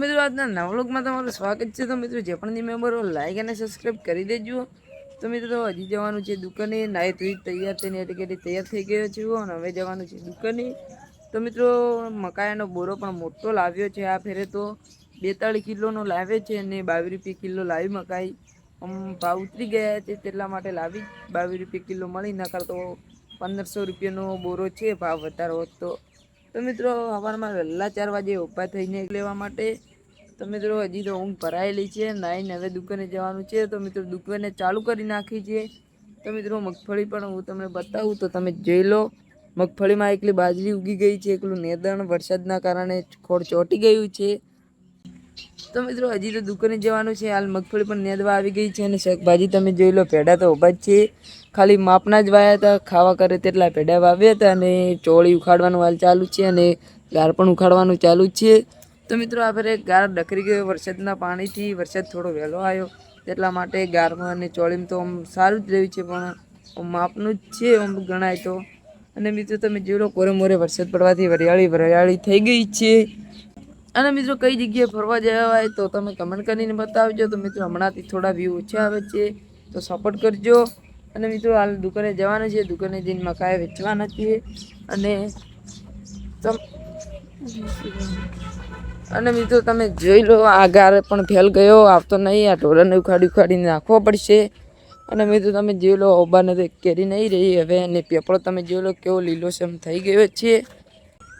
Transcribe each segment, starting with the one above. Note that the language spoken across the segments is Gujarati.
મિત્રો આજના નવલોકમાં તમારું સ્વાગત છે. તો મિત્રો જે પણ મેમ્બરો લાઈક અને સબસ્ક્રાઈબ કરી દેજો. તો મિત્રો હજી જવાનું છે દુકાને. નાહી ધોઈ તૈયાર થઈને એટલે તૈયાર થઈ ગયો છું અને હવે જવાનું છે દુકાને. તો મિત્રો મકાઈનો બોરો પણ મોટો લાવ્યો છે આ ફેરે તો. બેતાળી કિલોનો લાવે છે અને બાવીસ રૂપિયા કિલો લાવી મકાઈ. ભાવ ઉતરી ગયા છે તેટલા માટે લાવી બાવીસ રૂપિયા કિલો મળી. નકર તો પંદરસો રૂપિયાનો બોરો છે, ભાવ વધારો તો. તો મિત્રો સવારમાં વહેલા ચાર વાગે ઊભા થઈને લેવા માટે, તો મિત્રો, હજી તો ઊંઘ ભરાયેલી છે, નાઈને હવે દુકાને જવાનું છે, તો મિત્રો, દુકાને ચાલુ કરી નાખી છે. તો મિત્રો, મગફળી પણ હું તમને બતાવું, તો તમે જોઈ લો, મગફળીમાં એકલી બાજરી ઉગી ગઈ છે, એકલું નેદણ વરસાદના કારણે ખોળ ચોંટી ગયું છે. તો મિત્રો, હજી તો દુકાને જવાનું છે. હાલ મગફળી પણ નેદવા આવી ગઈ છે અને શાકભાજી તમે જોઈ લો, પેડા તો ઊભા જ છે. ખાલી માપના જ વાયા હતા. ખાવા કરે તેટલા પેડા વાવ્યા હતા અને ચોળી ઉખાડવાનું હાલ ચાલુ છે અને ગાર પણ ઉખાડવાનું ચાલુ છે. તો મિત્રો આપણે ગાર ડકરી ગયો વરસાદના પાણીથી. વરસાદ થોડો વહેલો આવ્યો. તેટલા માટે ગારમાં અને ચોળીમાં તો આમ સારું જ રહ્યું છે, પણ માપનું જ છે આમ ગણાય તો. અને મિત્રો, તમે જોઈ લો, કોરે મોરે વરસાદ પડવાથી વરિયાળી વરિયાળી થઈ ગઈ છે. અને મિત્રો કઈ જગ્યાએ ફરવા જવા હોય તો તમે કમેન્ટ કરીને બતાવજો. તો મિત્રો હમણાંથી થોડા વ્યૂ ઓછા આવે છે, તો સપોર્ટ કરજો. અને મિત્રો હાલ દુકાને જવાના છે દુકાને જઈને મકાઈ વેચવાના છીએ. અને અને મિત્રો તમે જોઈ લો, આ ગાર પણ ફેલ ગયો. આવતો નહીં, આ ઢોરાને ઉખાડી ઉખાડીને નાખવો પડશે. અને મિત્રો તમે જોઈ લો, ઓબાને તો કેરી નહીં રહી. હવે અને પેપડો તમે જોઈ લો, કેવો લીલોસમ થઈ ગયો છે.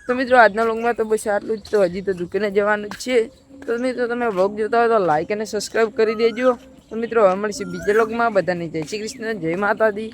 તો મિત્રો, આજના લોગમાં તો બસ આટલું જ તો હજી તો દુકાને જવાનું જ છે. તો મિત્રો, તમે વ્લોગ જોતા હોય તો લાઈક અને સબસ્ક્રાઈબ કરી દેજો. તો મિત્રો, હવે મળશે બીજા લોગમાં બધાને જય શ્રી કૃષ્ણ, જય માતાજી.